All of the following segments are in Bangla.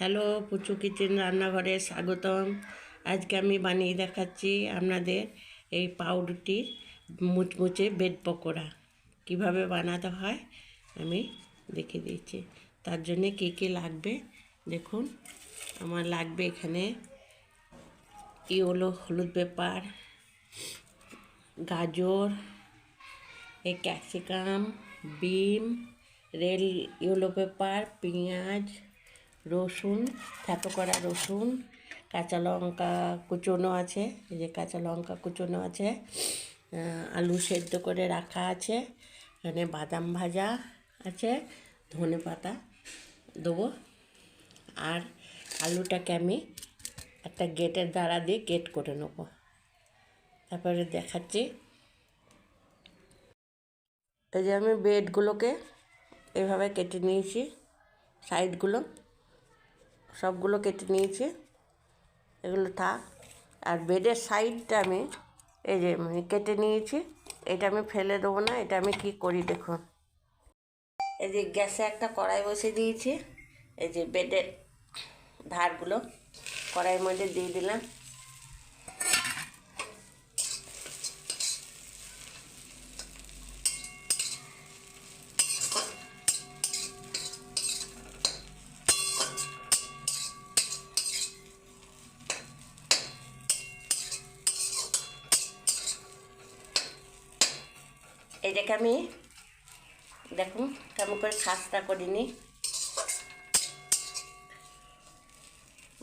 হ্যালো, পুচু কিচেন রান্নাঘরে স্বাগতম। আজকে আমি বানিয়ে দেখাচ্ছি আপনাদের এই পাউরুটির মুচমুচে বেড পকোড়া। কীভাবে বানাতে হয় আমি দেখিয়ে দিচ্ছি। তার জন্যে কী কী লাগবে? দেখুন, আমার লাগবে এখানে ইওলো হলুদ পেপার, গাজর, এই ক্যাপসিকাম, বিম রেল ইয়েলো পেপার, পেঁয়াজ রসুন থেতো করা রসুন, কাঁচা লঙ্কা কুচোনো আছে, এই যে কাঁচা লঙ্কা কুচোনো আছে আলু সেদ্ধ করে রাখা আছে, এখানে বাদাম ভাজা আছে, ধনে পাতা দেবো। আর আলুটাকে আমি একটা গেটের দ্বারা দিয়ে গেট করে নেব। তারপরে দেখাচ্ছি। এই যে আমি বেডগুলোকে এভাবে কেটে নিয়েছি, সাইডগুলো। সবগুলো কেটে নিয়েছি। এগুলো থাক। আর বেডের সাইডটা আমি এই যে মানে কেটে নিয়েছি। এটা আমি ফেলে দেবো না, এটা আমি কি করি দেখুন। এই যে গ্যাসে একটা কড়াই বসে দিয়েছি। এই যে বেডের ধারগুলো কড়াইয়ের মধ্যে দিয়ে দিলাম। করে খাস্তা করিনি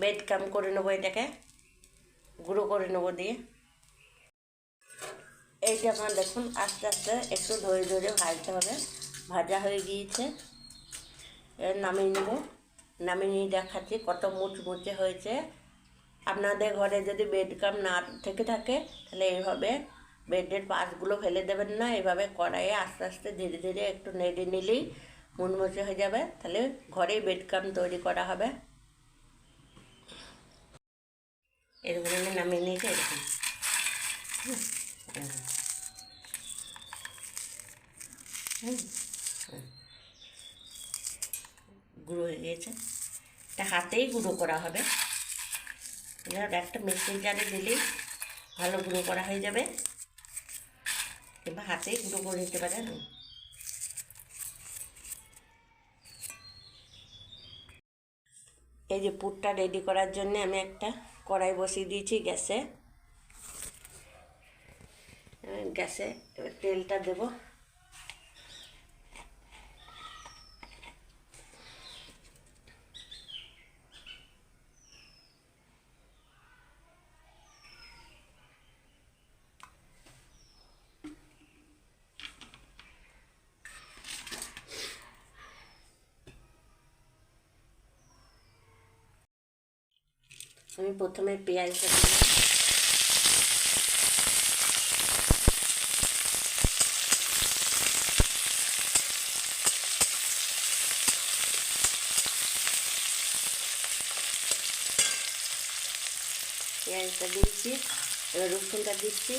বেড কাম করে নেব এটাকে, গুঁড়ো করে নেব দিয়ে। এই যে আমার দেখুন, আস্তে আস্তে একটু ধরে ধরে ভাজতে হবে। ভাজা হয়ে গিয়েছে। নামিয়ে নেব। নামিয়ে নিয়ে দেখাচ্ছি কত মুচমুচে হয়েছে। আপনাদের ঘরে যদি বেড কাম না থেকে থাকে, তাহলে এইভাবে বেডের পাশগুলো ফেলে দেবেন না, এভাবে কড়াইয়ে আস্তে আস্তে ধীরে ধীরে একটু নেড়ে নিলেই মুচমুচে হয়ে যাবে। তাহলে ঘরেই বেড কাম তৈরি করা হবে। এরকম আমি নামিয়ে নিয়েছি, এরকম। গুঁড়ো হয়ে গিয়েছে। এটা হাতেই গুঁড়ো করা হবে। একটা মিক্সির জারে দিলেই ভালো গুঁড়ো করা হয়ে যাবে। কিংবা হাতে গুঁড়ো করে নিতে পারেন এই যে পুরটা রেডি করার জন্য আমি একটা কড়াই বসিয়ে দিয়েছি গ্যাসে। গ্যাসে তেলটা দেবো আমি প্রথমে পেঁয়াজটা দিলাম। পেঁয়াজটা দিয়েছি এবার রসুনটা দিচ্ছি।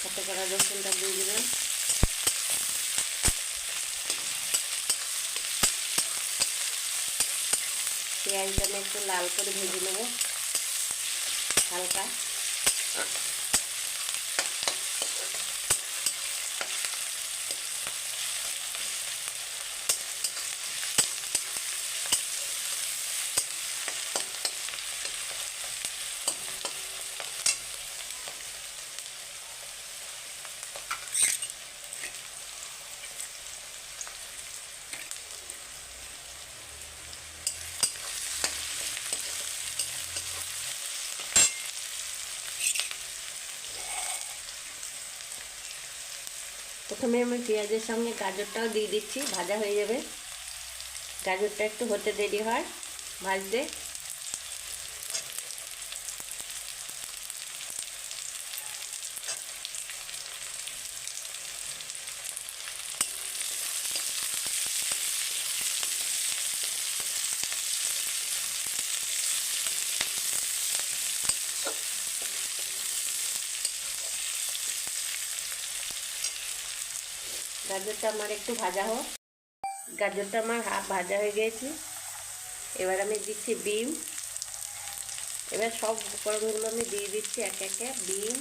সাথে করা রসুনটা দিয়ে দিলাম। পেঁয়াজটা আমি একটু লাল করে ভেজে নেব হালকা প্রথমে আমি পেঁয়াজের সঙ্গে গাজরটাও দিয়ে দিচ্ছি, ভাজা হয়ে যাবে। গাজরটা একটু হতে দেরি হয়, ভাজতে। গাজরটা আমার একটু ভাজা হোক। গাজরটা আমার হাফ ভাজা হয়ে গিয়েছে এবার আমি দিচ্ছি বিম। এবার সব উপকরণগুলো আমি দিয়ে দিচ্ছি একে একে বিম।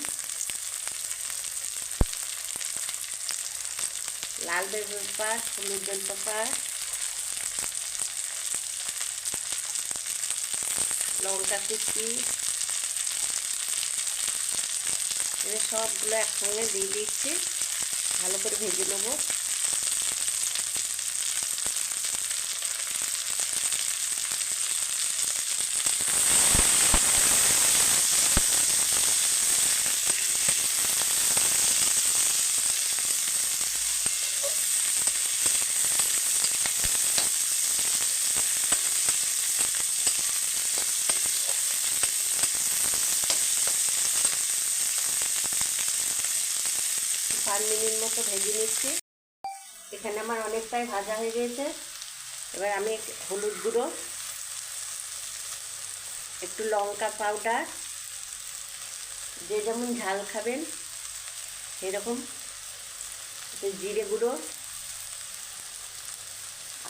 লাল বেল পেপার হলুদ বেল পেপার লঙ্কা কুচি। এবার সবগুলো একসঙ্গে দিয়ে দিচ্ছি। ভালো করে ভেজে নেব পাঁচ মিনিট মতো ভেজে নিচ্ছি এখানে অনেকটাই ভাজা হয়ে গিয়েছে এবার আমি হলুদ গুঁড়ো, একটু লঙ্কা পাউডার, যে যেমন ঝাল খাবেন সেরকম জিরে গুঁড়ো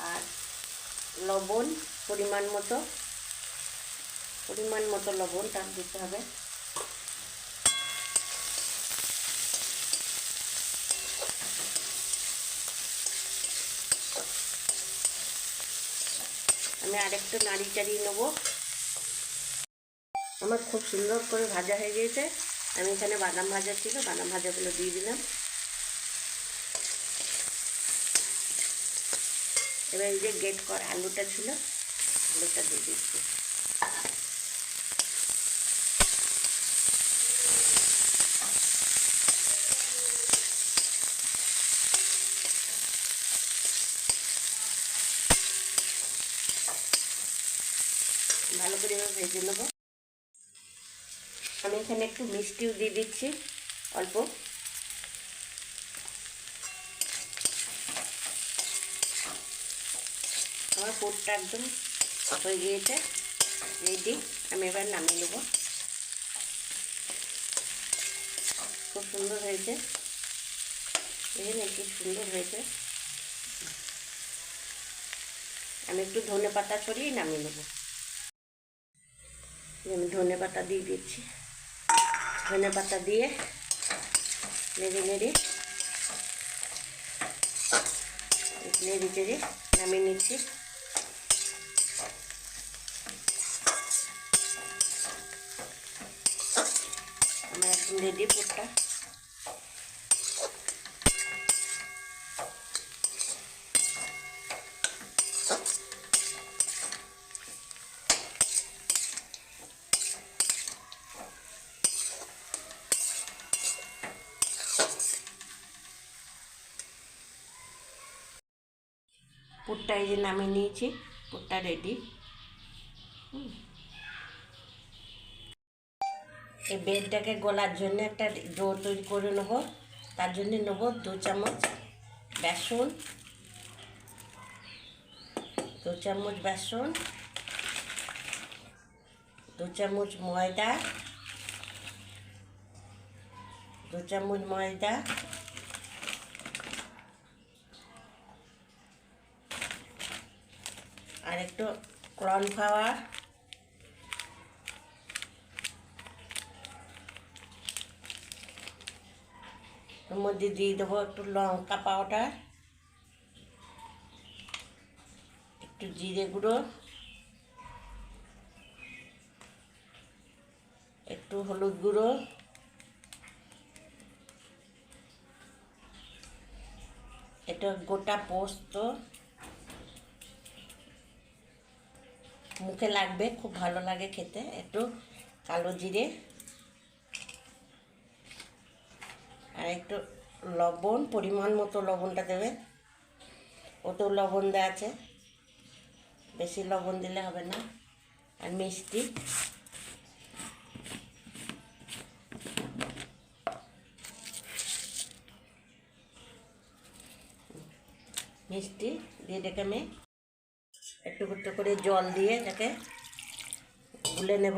আর লবণ পরিমাণ মতো পরিমাণ মতো লবণ, তার দিতে হবে। আমি আরেকটু নাড়ি চাড়িয়ে নেব। আমার খুব সুন্দর করে ভাজা হয়ে গিয়েছে। আমি এখানে বাদাম ভাজা ছিল, বাদাম ভাজাগুলো দিয়ে দিলাম। এবার এই যে গেট করা আলুটা ছিল, আলুটা দিয়ে দিচ্ছি ভালো করে এবার ভেজে নেব। আমি এখানে একটু মিষ্টিও দিয়ে দিচ্ছি, অল্প। আমার পোটটা একদম হয়ে গিয়েছে রেডি আমি এবার নামিয়ে নেব। খুব সুন্দর হয়েছে। দেখেন কি সুন্দর হয়েছে। আমি একটু ধনে পাতা ছড়িয়ে নামিয়ে নেব। আমি ধনে পাতা দিয়ে দিচ্ছি ধনে পাতা দিয়ে নেড়ে নেড়ে নেড়ে চেড়ে নামিয়ে নিচ্ছি আমার এখন রেডি পুরটা পুরটা এই যে নামিয়ে নিয়েছি, পুরটা রেডি এই বেডটাকে গলার জন্য একটা ডো তৈরি করে নেব। তার জন্য নেব দু চামচ বেসন। দু চামচ বেসন। দু চামচ ময়দা। দু চামচ ময়দা। আর একটু কর্নফ্লাওয়ার ওর মধ্যে দিয়ে দেবো একটু লঙ্কা পাউডার, একটু জিরে গুঁড়ো, একটু হলুদ গুঁড়ো, এটা গোটা পোস্ত। মুখে লাগবে, খুব ভালো লাগে খেতে। একটু কালো জিরে আর একটু লবণ, পরিমাণ মতো লবণটা দেবে। ওতেও লবণ দেওয়া আছে। বেশি লবণ দিলে হবে না। আর মিষ্টি। মিষ্টি দিয়ে এটাকে আমি একটু একটু করে জল দিয়ে এটাকে গুলে নেব।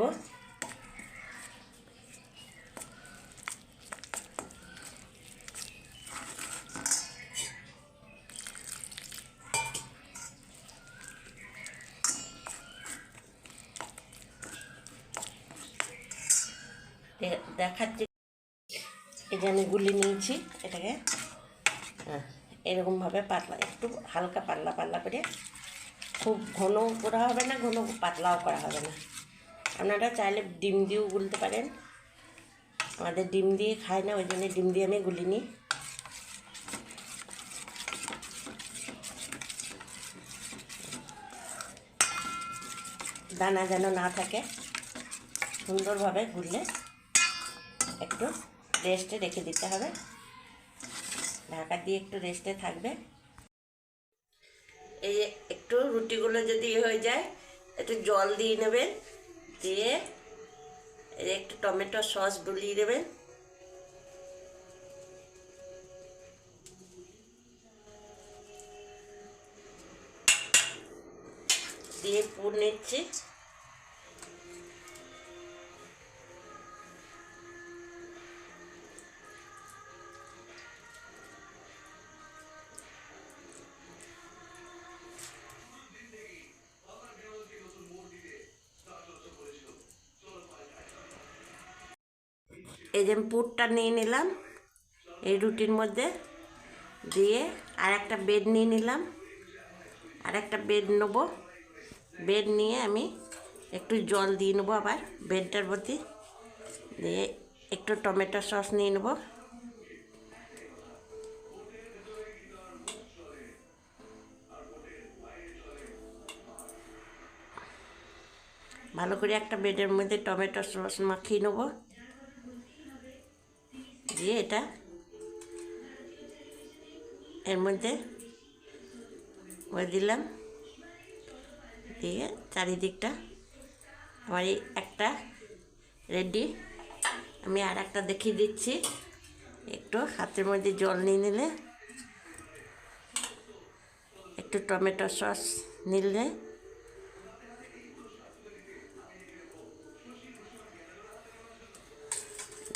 দেখাচ্ছি। এই যে আমি গুলি নিয়েছি এটাকে। হ্যাঁ এরকমভাবে পাতলা, একটু হালকা পাল্লা পাল্লা করে খুব ঘন করা হবে না ঘন পাতলাও করা হবে না। আপনারা চাইলে ডিম দিয়েও গুলতে পারেন। আমাদের ডিম দিয়ে খায় না, ওই জন্য ডিম দিয়ে আমি গুলি নিই দানা যেন না থাকে, সুন্দরভাবে গুললে একটু রেস্টে রেখে দিতে হবে। ঢাকা দিয়ে একটু রেস্টে থাকবে। এই একটু রুটিগুলো যদি ইয়ে হয়ে যায়, একটু জল দিয়ে নেবেন, দিয়ে একটু টমেটো সস বুলিয়ে দেবেন। দিয়ে পুর নিচ্ছি। এই যে পুরটা নিয়ে নিলাম, এই রুটির মধ্যে দিয়ে আর একটা বেড নিয়ে নিলাম। আর একটা বেড নেব। বেড নিয়ে আমি একটু জল দিয়ে নেব আবার বেডটার প্রতি। দিয়ে একটু টমেটো সস নিয়ে নেব। ভালো করে একটা বেডের মধ্যে টমেটো সস মাখিয়ে নেব। দিয়ে এটা। এর মধ্যে করে দিলাম। দিয়ে চারিদিকটা আমার এই একটা রেডি। আমি আর একটা দেখিয়ে দিচ্ছি। একটু হাতের মধ্যে জল নিয়ে নিলে, একটু টমেটো সস নিলে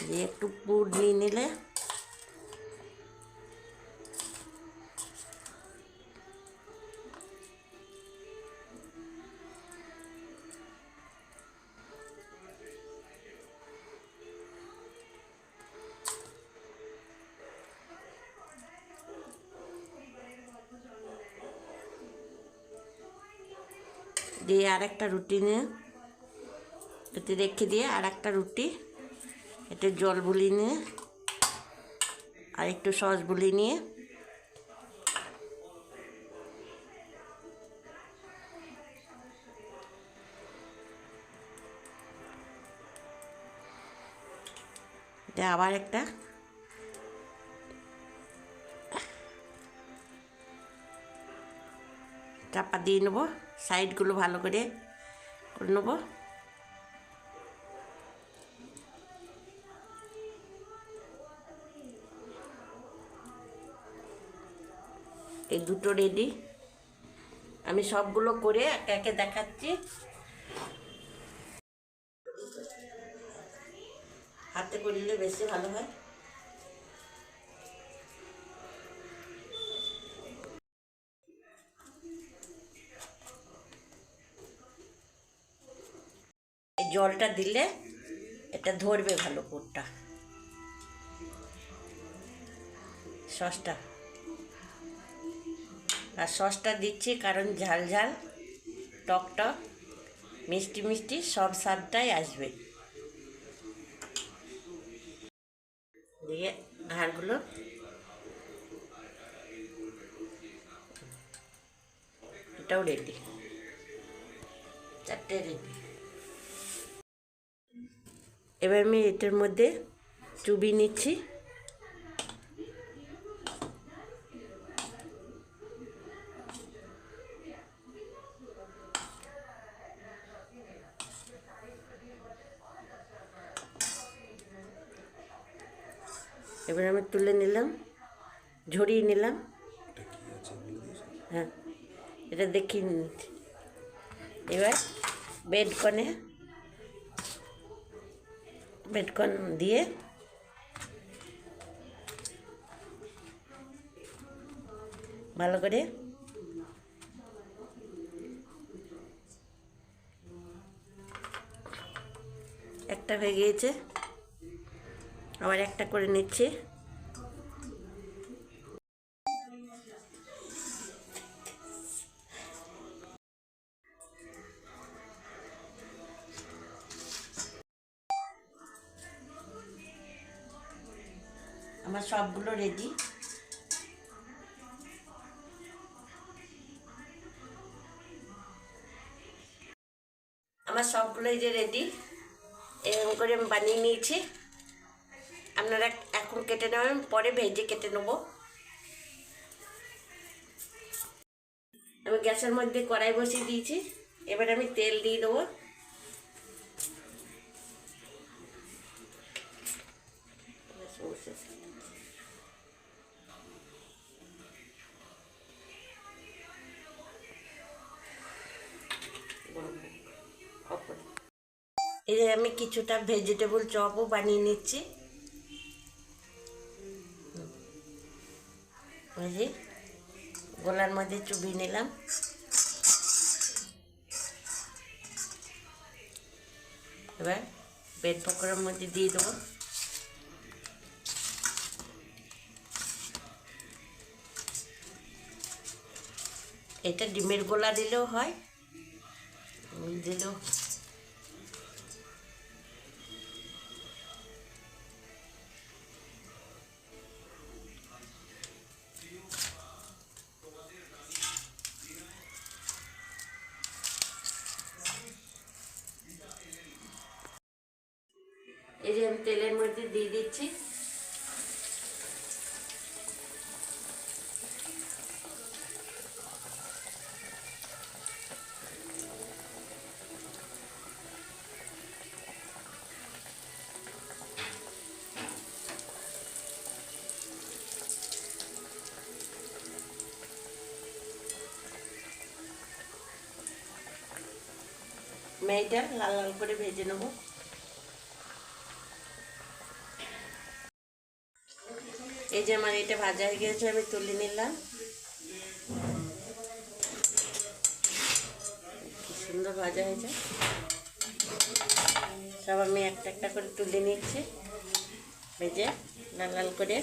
দিয়ে একটু পুর নিয়ে নিলে দিয়ে আর একটা রুটি নিয়ে রেখে দিয়ে আর একটা রুটি একটু জল বুলিয়ে নিয়ে আর একটু সস বুলিয়ে নিয়ে এটা আবার একটা চাপা দিয়ে নেব, সাইডগুলো ভালো করে করে নেব। দুটো রেডি আমি সবগুলো করে একে একে দেখাচ্ছি। হাতে করলে বেশি ভালো হয়। জলটা দিলে এটা ধরবে ভালো কোটটা। সসটা। আর সসটা দিচ্ছি কারণ ঝাল ঝাল, টক টক, মিষ্টি মিষ্টি, সব স্বাদটাই আসবে। দিয়ে ঘাড়গুলো এটাও রেডি চারটে রেডি এবার আমি এটার মধ্যে চুবি নিচ্ছি এবার আমি তুলে নিলাম ঝরিয়ে নিলাম হ্যাঁ দেখিয়ে এবার বেড কনে বেডকন দিয়ে ভালো করে একটা হয়ে গিয়েছে। আবার একটা করে নিচ্ছি। আমার সবগুলো রেডি আমার সবগুলোই যে রেডি এরকম করে আমি বানিয়ে নিয়েছি। আপনারা এখন কেটে নেবেন, পরে ভেজে কেটে নেব। আমি গ্যাসের মধ্যে কড়াই বসিয়ে দিয়েছি। এবার আমি তেল দিয়ে দেবো। এই যে আমি কিছুটা ভেজিটেবল চপও বানিয়ে নিচ্ছি। যে, গোলার মধ্যে চুবিয়ে নিলাম। এবার বেড পকোড়ার মধ্যে দিয়ে দেবো। এটা ডিমের গোলা দিলেও হয় দিলেও মেয়েটা লাল লাল করে ভেজে নেব। এই যে আমার এটা ভাজা হয়ে গেছে, আমি তুলে নিলাম। সুন্দর ভাজা হয়েছে। সব আমি একটা একটা করে তুলে নিচ্ছি। ভেজে লাল লাল করে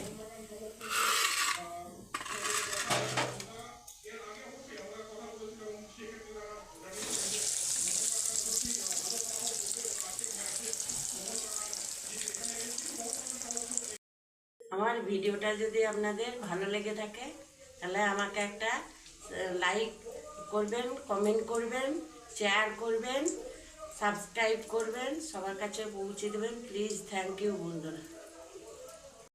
আমার ভিডিওটা যদি আপনাদের ভালো লেগে থাকে, তাহলে আমাকে একটা লাইক করবেন কমেন্ট করবেন শেয়ার করবেন সাবস্ক্রাইব করবেন, সবার কাছে পৌঁছে দেবেন। প্লিজ থ্যাংক ইউ বন্ধুরা।